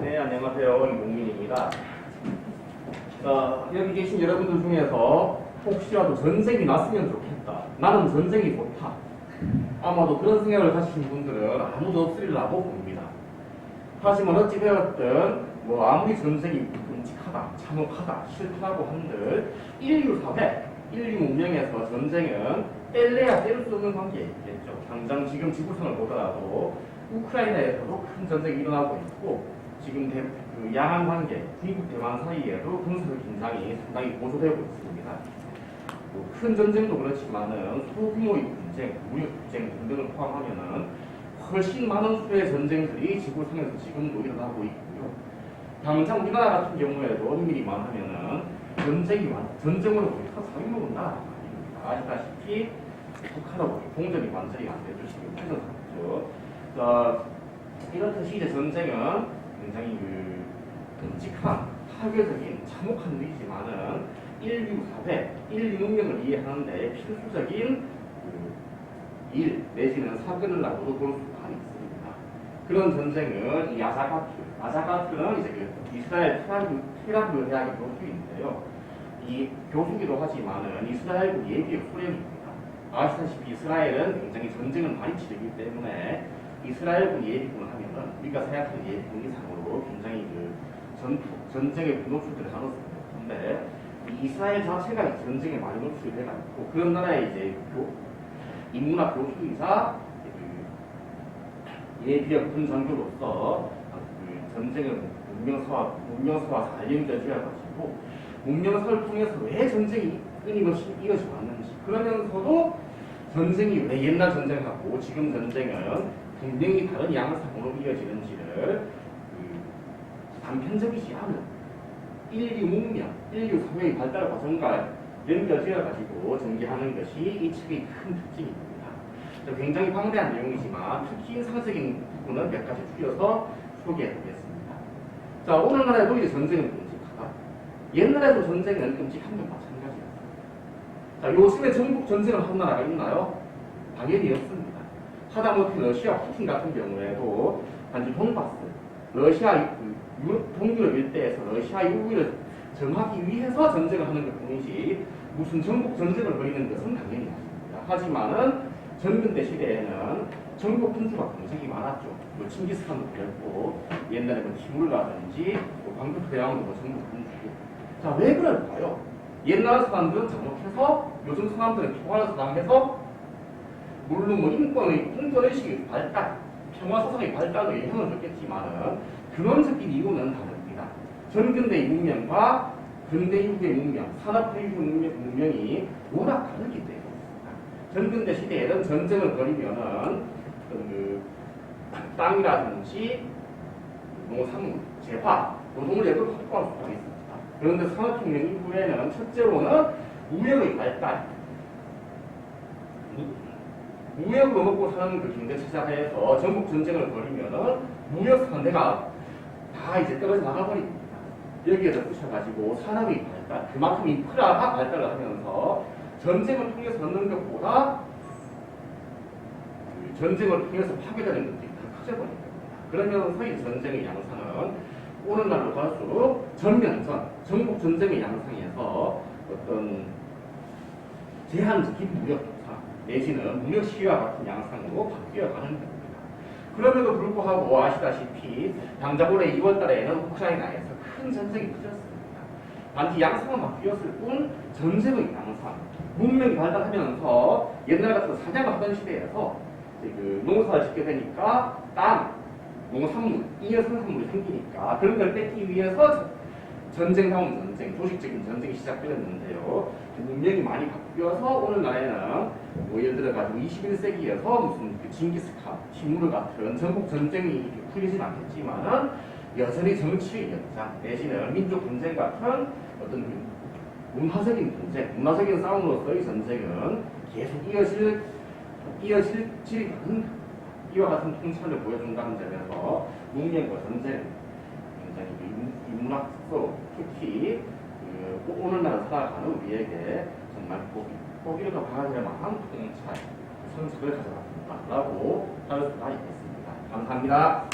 네, 안녕하세요. 이용민입니다. 어, 여기 계신 여러분들 중에서 혹시라도 전쟁이 났으면 좋겠다. 나는 전쟁이 좋다. 아마도 그런 생각을 가지신 분들은 아무도 없으리라고 봅니다. 하지만 어찌 되었든 뭐 아무리 전쟁이 끔찍하다, 참혹하다, 싫다고 한들 인류 사회, 인류 문명에서 전쟁은 뗄래야 뗄 수 없는 관계겠죠. 당장 지금 지구상을 보더라도 우크라이나에서도 큰 전쟁이 일어나고 있고 지금 대, 그 양안 관계, 중국 대만 사이에도 군사적 긴장이 상당히 고조되고 있습니다. 뭐큰 전쟁도 그렇지만은 소규모의 분쟁, 무력 분쟁 등등을 포함하면은 훨씬 많은 수의 전쟁들이 지구상에서 지금도 일어나고 있고요. 당장 우리나라 같은 경우에도 엄밀히 말하면은 전쟁이 완, 전쟁으로 우리가 사용먹은 나라가 아닙니다. 아시다시피 북한하고 공전이 완전히 안 되죠. 지금 패전 상태죠. 자, 이렇듯이 이제 전쟁은 굉장히 그 끔찍한 파괴적인 참혹한 일이지만은 인류 사회, 인류 문명을 이해하는데 필수적인 그 일 내지는 사건을 나고도 볼 수가 있습니다. 그런 전쟁은 이 아자가트, 아자가트는 이제 그 이스라엘 테라브 대학의 교수인데요. 이 교수기도 하지만은 이스라엘군 예비역 소련입니다. 아시다시피 이스라엘은 굉장히 전쟁을 많이 치르기 때문에 이스라엘군 예비군 하면은 우리가 생각하는 예비군 이상으로 굉장히 그 전투, 전쟁에 가능성이 높은데 이 이스라엘 자체가 전쟁에 많이 노출이 돼가지고 그런 나라의 이제 교, 인문학 교수이자 그 예비역 군장교로서 그 전쟁을 문명서와 잘 연결지어가지고 문명서를 통해서 왜 전쟁이 끊임없이 이어져 왔는지 그러면서도 전쟁이 왜 옛날 전쟁하고 지금 전쟁은 분명히 다른 양상으로 이어지는지를 그 단편적이지 않은 인류 문명, 인류 사회의 발달 과정과 연결지어 가지고 전개하는 것이 이 책의 큰 특징입니다. 굉장히 방대한 내용이지만 특히 인상적인 부분은 몇 가지 줄여서 소개해드리겠습니다. 자, 오늘날에도 이제 전쟁은 끔찍하다. 옛날에도 전쟁은 끔찍한 건 마찬가지였습니다. 자, 요즘에 전국 전쟁을 한 나라가 있나요? 당연히 없습니다. 하다못해 러시아 푸틴 같은 경우에도 단지 돈바스, 러시아 그 유럽 동유럽 일대에서 러시아의 우위를 정하기 위해서 전쟁을 하는 것 뿐이지 무슨 전국 전쟁을 벌이는 것은 당연히 아닙니다. 하지만은 전근대 시대에는 전국 분주가 굉장히 많았죠. 뭐 칭기스칸도 그랬고 옛날에 뭐 티무르라든지 뭐 방투 대왕도 뭐 전국 분주고. 자왜 그럴까요? 옛날 사람들은 잘못해서 요즘 사람들은 평화를 사랑해서 물론 뭐 인권의 인권의식의 발달, 평화 사상의 발달로 영향을 줬겠지만은 근원적인 이유는 다릅니다. 전근대 문명과 근대 이후의 문명, 산업화 이후 문명, 문명이 워낙 다르기 때문입니다. 전근대 시대에는 전쟁을 벌이면은 그 땅이라든지 농산물, 재화, 노동력을 확보할 수가 있습니다. 그런데 산업혁명 이후에는 첫째로는 무역의 발달, 무역으로 먹고 사는 그 경제 체제 하에서 전국 전쟁을 벌이면은 무역 상대가 다 이제 떨어져 나가버립니다. 여기에서 부셔가지고 산업이 발달, 그만큼 인프라가 발달을 하면서 전쟁을 통해서 얻는 것보다 그 전쟁을 통해서 파괴되는 것들이 더 커져버립니다. 그러면서 이 전쟁의 양상은 오늘날로 갈수록 전면전, 전국 전쟁의 양상에서 어떤 제한적인 무역 내지는 무역 시위와 같은 양상으로 바뀌어가는 겁니다. 그럼에도 불구하고 아시다시피 당장 올해 2월달에는 우크라이나에서 큰 전쟁이 터졌습니다. 단지 양상은 바뀌었을 뿐 전쟁의 양상, 문명이 발달하면서 옛날 같은 사냥을 하던 시대에서 그 농사를 짓게 되니까 땅, 농산물, 잉여 생산물이 생기니까 그런 걸 뺏기 위해서 전쟁 다음 전쟁, 조직적인 전쟁이 시작되었는데요. 문명이 많이 바뀌어서 오늘날에는 뭐 예를 들어 가지고 21세기에서 무슨 그 징기스칸, 티무르 같은 전국 전쟁이 풀리진 않겠지만은 여전히 정치의 연장 내지는 민족 분쟁 같은 어떤 그 문화적인 분쟁, 문화적인 싸움으로서의 전쟁은 계속 이어질 이어질 질이 이와 같은 통찰을 보여준다는 점에서 문명과 전쟁 굉장히 그 인문학 속 특히 그 오늘날 살아가는 우리에게 정말 보기를 더 바라볼 만한 통찰, 선수를 가져갔습니다 라고 할 수가 있겠습니다. 감사합니다.